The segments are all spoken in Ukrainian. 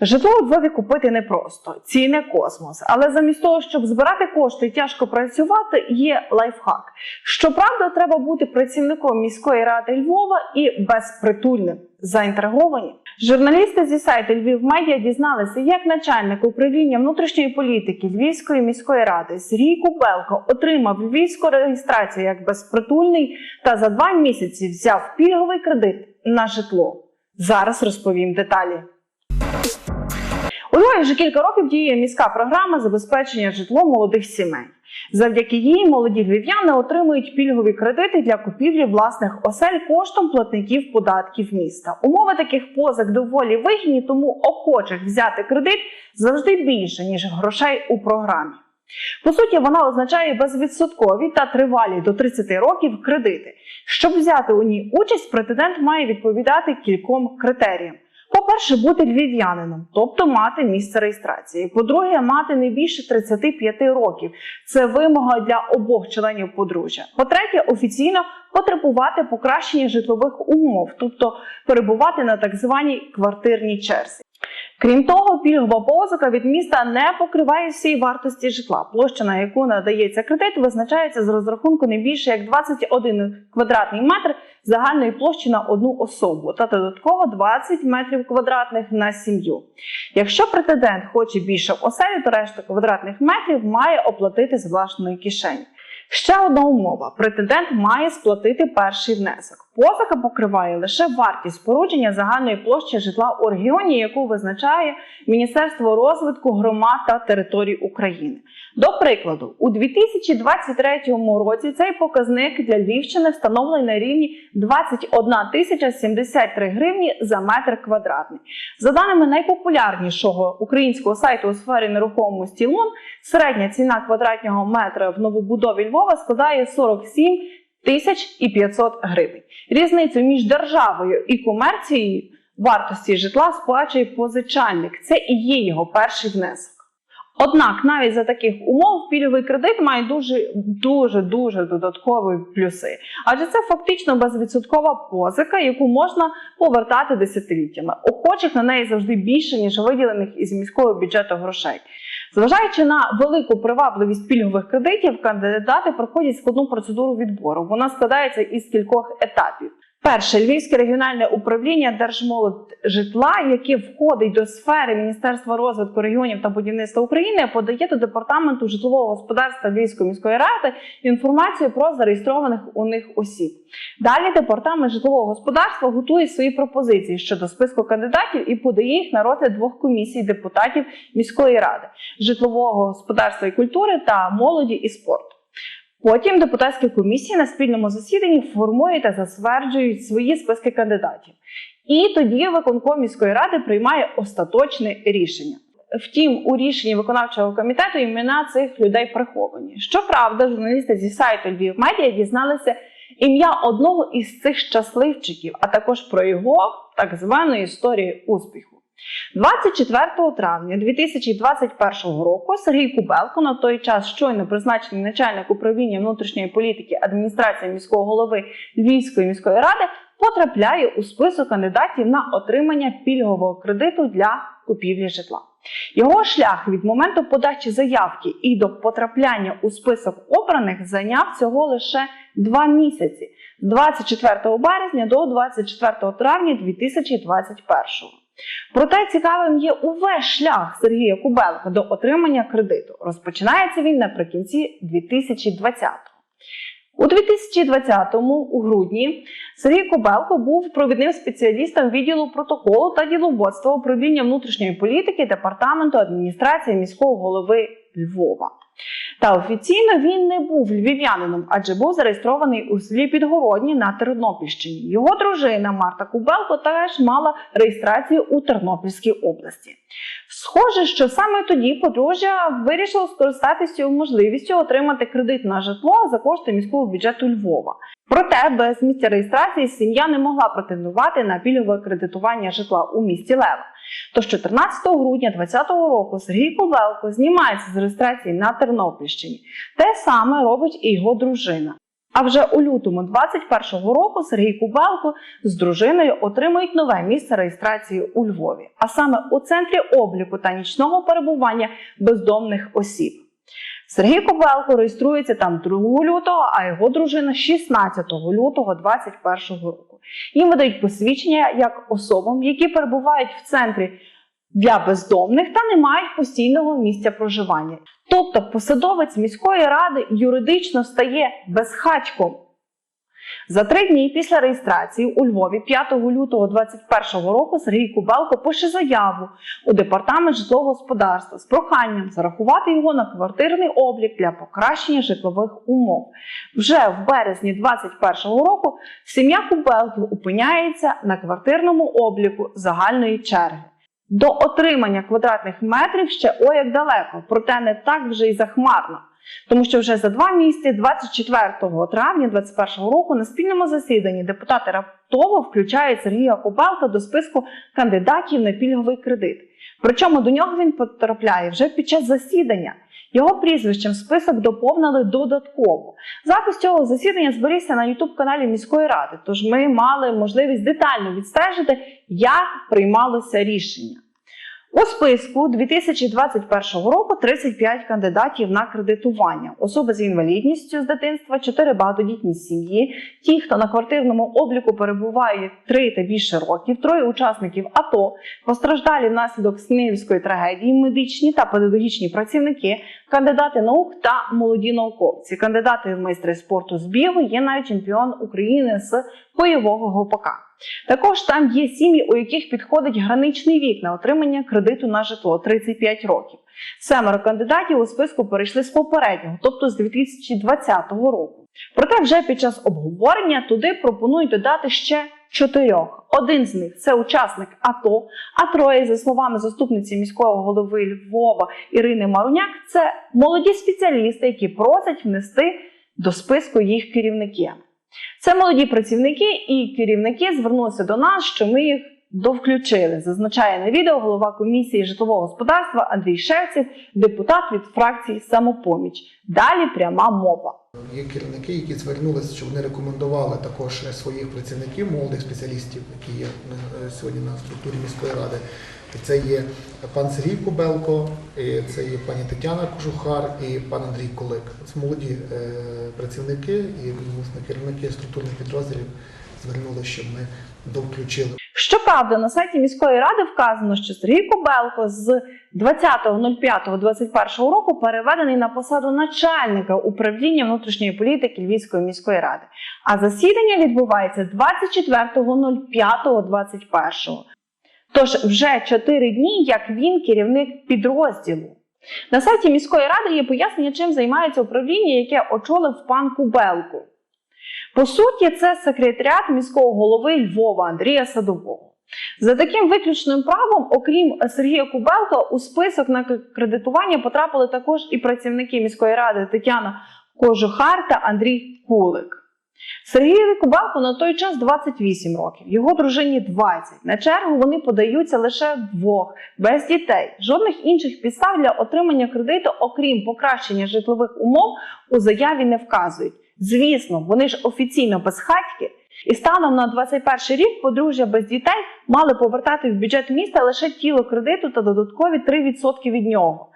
Житло у Львові купити непросто, ціни космос. Але замість того, щоб збирати кошти і тяжко працювати, є лайфхак. Щоправда, треба бути працівником міської ради Львова і безпритульним. Заінтриговані журналісти зі сайту Львів Медіа дізналися, як начальник управління внутрішньої політики Львівської міської ради Сергій Кубелко отримав львівську реєстрацію як безпритульний та за два місяці взяв пільговий кредит на житло. Зараз розповім деталі. У Львові вже кілька років діє міська програма забезпечення житлом молодих сімей. Завдяки їй молоді львів'яни отримують пільгові кредити для купівлі власних осель коштом платників податків міста. Умови таких позик доволі вигідні, тому охочих взяти кредит завжди більше ніж грошей у програмі. По суті, вона означає безвідсоткові та тривалі до 30 років кредити. Щоб взяти у ній участь, претендент має відповідати кільком критеріям. По-перше, бути львів'янином, тобто мати місце реєстрації. По-друге, мати не більше 35 років. Це вимога для обох членів подружжя. По-третє, офіційно потребувати покращення житлових умов, тобто перебувати на так званій квартирній черзі. Крім того, пільгова позика від міста не покриває всієї вартості житла. Площа, на яку надається кредит, визначається з розрахунку не більше як 21 квадратний метр загальної площі на одну особу та додатково 20 метрів квадратних на сім'ю. Якщо претендент хоче більше оселю, то решту квадратних метрів має оплатити з власної кишені. Ще одна умова: претендент має сплатити перший внесок. Позика покриває лише вартість спорудження загальної площі житла у регіоні, яку визначає Міністерство розвитку громад та територій України. До прикладу, у 2023 році цей показник для Львівщини встановлений на рівні 21 тисяча 73 гривні за метр квадратний. За даними найпопулярнішого українського сайту у сфері нерухомості Лун, середня ціна квадратного метра в новобудові Львова складає 47 тисяч і 500 гривень. Різницю між державою і комерцією вартості житла сплачує позичальник. Це і є його перший внесок. Однак навіть за таких умов пільговий кредит має дуже дуже дуже додаткові плюси, адже це фактично безвідсоткова позика, яку можна повертати десятиліттями. Охочих на неї завжди більше ніж виділених із міського бюджету грошей. Зважаючи на велику привабливість пільгових кредитів, кандидати проходять складну процедуру відбору. Вона складається із кількох етапів. Перше Львівське регіональне управління Держмолоджитла, яке входить до сфери Міністерства розвитку регіонів та будівництва України, подає до департаменту житлового господарства Львівської міської ради інформацію про зареєстрованих у них осіб. Далі департамент житлового господарства готує свої пропозиції щодо списку кандидатів і подає їх на розгляд двох комісій депутатів міської ради житлового господарства і культури та молоді і спорту. Потім депутатські комісії на спільному засіданні формують та затверджують свої списки кандидатів. І тоді виконком міської ради приймає остаточне рішення. Втім, у рішенні виконавчого комітету імена цих людей приховані. Щоправда, журналісти зі сайту Львів Медіа дізналися ім'я одного із цих щасливчиків, а також про його так звану історію успіху. 24 травня 2021 року Сергій Кубелко, на той час щойно призначений начальник управління внутрішньої політики адміністрації міського голови Львівської міської ради, потрапляє у список кандидатів на отримання пільгового кредиту для купівлі житла. Його шлях від моменту подачі заявки і до потрапляння у список обраних зайняв всього лише два місяці з 24 березня до 24 травня 2021 Проте цікавим є увесь шлях Сергія Кубелка до отримання кредиту. Розпочинається він наприкінці 2020-го. У 2020-му, у грудні, Сергій Кобелко був провідним спеціалістом відділу протоколу та діловодства управління внутрішньої політики департаменту адміністрації міського голови Львова. Та офіційно він не був львів'янином, адже був зареєстрований у селі Підгородні на Тернопільщині. Його дружина Марта Кубелко теж мала реєстрацію у Тернопільській області. Схоже, що саме тоді подружжя вирішило скористатися можливістю отримати кредит на житло за кошти міського бюджету Львова. Проте без місця реєстрації сім'я не могла претендувати на пільгове кредитування житла у місті Лева. Тож 14 грудня 2020 року Сергій Ковелко знімається з реєстрації на Тернопільщині. Те саме робить і його дружина. А вже у лютому 2021 року Сергій Кубалко з дружиною отримують нове місце реєстрації у Львові, а саме у центрі обліку та нічного перебування бездомних осіб. Сергій Кобелко реєструється там 2 лютого, а його дружина 16 лютого 2021 року. Їм видають посвідчення як особам, які перебувають в центрі для бездомних та не мають постійного місця проживання. Тобто посадовець міської ради юридично стає безхатьком. За три дні після реєстрації у Львові 5 лютого 2021 року Сергій Кубелко пише заяву у департамент житлового господарства з проханням зарахувати його на квартирний облік для покращення житлових умов. Вже в березні 2021 року сім'я Кубелків опиняється на квартирному обліку загальної черги. До отримання квадратних метрів ще ой як далеко, проте не так вже й захмарно. Тому що вже за два місяці, 24 травня 2021 року, на спільному засіданні депутати раптово включають Сергія Кобалка до списку кандидатів на пільговий кредит. Причому до нього він потрапляє вже під час засідання. Його прізвищем список доповнили додатково. Запис цього засідання зберігся на youtube каналі міської ради. Тож ми мали можливість детально відстежити, як приймалося рішення. У списку 2021 року 35 кандидатів на кредитування, особи з інвалідністю з дитинства, 4 багатодітні сім'ї, ті, хто на квартирному обліку перебуває 3 та більше років, троє учасників АТО, постраждалі внаслідок Снилівської трагедії, медичні та педагогічні працівники, кандидати наук та молоді науковці, кандидати в майстри спорту з бігу, є навіть чемпіон України з бойового гопака. Також там є сім'ї, у яких підходить граничний вік на отримання кредиту на житло 35 років. Семеро кандидатів у списку перейшли з попереднього, тобто з 2020 року. Проте вже під час обговорення туди пропонують додати ще чотирьох. Один з них це учасник АТО, а троє, за словами заступниці міського голови Львова Ірини Маруняк, це молоді спеціалісти, які просять внести до списку їх керівники. Це молоді працівники і керівники звернулися до нас, що ми їх довключили. Зазначає на відео голова комісії житлового господарства Андрій Шевців, депутат від фракції Самопоміч. Далі пряма мова. Є керівники, які звернулися, що вони рекомендували також своїх працівників, молодих спеціалістів, які є е, сьогодні на структурі міської ради. Це є пан Сергій Кубелко, це є пані Тетяна Кожухар і пан Андрій Колик. Це молоді е, працівники і власне, керівники структурних підрозділів звернули, щоб ми довключили. Щоправда, на сайті міської ради вказано, що Сергій Кобелко з 20.05.21 року переведений на посаду начальника управління внутрішньої політики Львівської міської ради. А засідання відбувається 24.05.21. Тож вже 4 дні, як він керівник підрозділу. На сайті міської ради є пояснення, чим займається управління, яке очолив пан Кубелко. По суті, це секретаріат міського голови Львова Андрія Садового. За таким виключним правом, окрім Сергія Кубелка, у список на кредитування потрапили також і працівники міської ради Тетяна Кожухар та Андрій Кулик. Сергієві Кубалку на той час 28 років, його дружині 20. На чергу вони подаються лише вдвох, без дітей. Жодних інших підстав для отримання кредиту, окрім покращення житлових умов, у заяві не вказують. Звісно, вони ж офіційно безхатьки, і станом на 21 рік подружжя без дітей мали повертати в бюджет міста лише тіло кредиту та додаткові 3% від нього.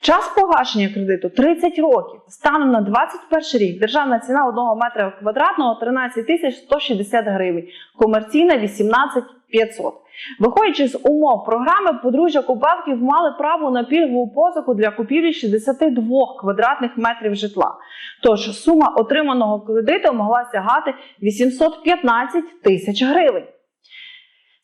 Час погашення кредиту 30 років. Станом на 21 рік державна ціна 1 метра квадратного 13 тисяч 160 гривень, комерційна 18 500. Виходячи з умов програми, подружжя Кубавків мали право на пільгову позику для купівлі 62 квадратних метрів житла. Тож сума отриманого кредиту могла сягати 815 тисяч гривень.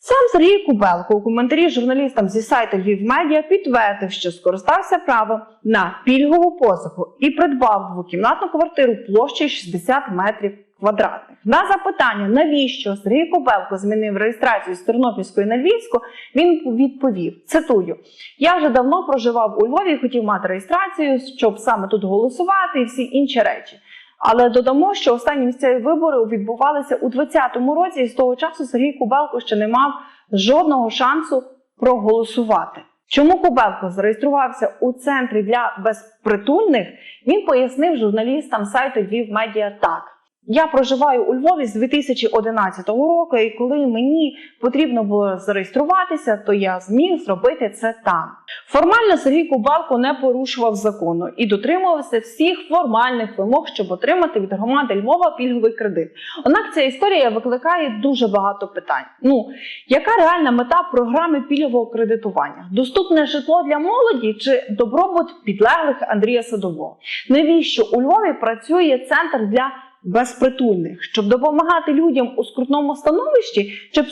Сам Сергій Кубелко у коментарі журналістам зі сайту Львів Медіа підтвердив, що скористався правом на пільгову позику і придбав двокімнатну квартиру площею 60 метрів квадратних. На запитання, навіщо Сергій Кубелко змінив реєстрацію з Тернопільської на Львівську, він відповів: цитую: Я вже давно проживав у Львові і хотів мати реєстрацію, щоб саме тут голосувати і всі інші речі. Але додамо, що останні місцеві вибори відбувалися у 2020 році, і з того часу Сергій Кубелко ще не мав жодного шансу проголосувати. Чому Кубелко зареєструвався у центрі для безпритульних? Він пояснив журналістам сайту Львів Медіа так. Я проживаю у Львові з 2011 року, і коли мені потрібно було зареєструватися, то я зміг зробити це там. Формально Сергій Кубалко не порушував закону і дотримувався всіх формальних вимог, щоб отримати від громади Львова пільговий кредит. Однак ця історія викликає дуже багато питань. Ну, яка реальна мета програми пільгового кредитування? Доступне житло для молоді чи добробут підлеглих Андрія Садового? Навіщо у Львові працює центр для безпритульних, щоб допомагати людям у скрутному становищі, чи,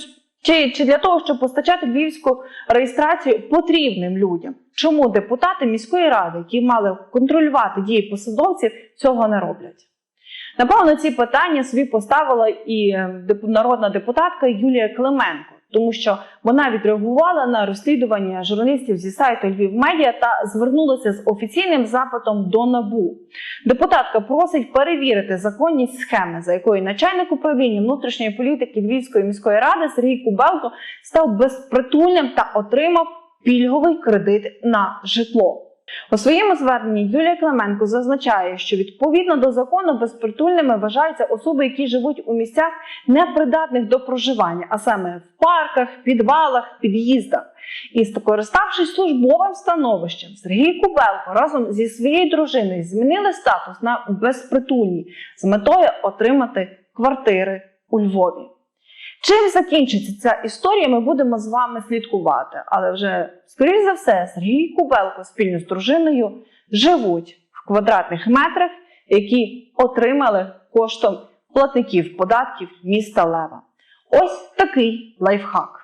чи, чи для того, щоб постачати львівську реєстрацію потрібним людям? Чому депутати міської ради, які мали контролювати дії посадовців, цього не роблять? Напевно, ці питання собі поставила і е, народна депутатка Юлія Клименко, тому що вона відреагувала на розслідування журналістів зі сайту Львів Медіа та звернулася з офіційним запитом до НАБУ. Депутатка просить перевірити законність схеми, за якою начальник управління внутрішньої політики Львівської міської ради Сергій Кубелко став безпритульним та отримав пільговий кредит на житло. У своєму зверненні Юлія Клименко зазначає, що відповідно до закону безпритульними вважаються особи, які живуть у місцях непридатних до проживання, а саме в парках, підвалах, під'їздах. І скориставшись службовим становищем, Сергій Кубелко разом зі своєю дружиною змінили статус на безпритульні з метою отримати квартири у Львові. Чим закінчиться ця історія, ми будемо з вами слідкувати. Але вже, скоріш за все, Сергій Кубелко спільно з дружиною живуть в квадратних метрах, які отримали коштом платників податків міста Лева. Ось такий лайфхак.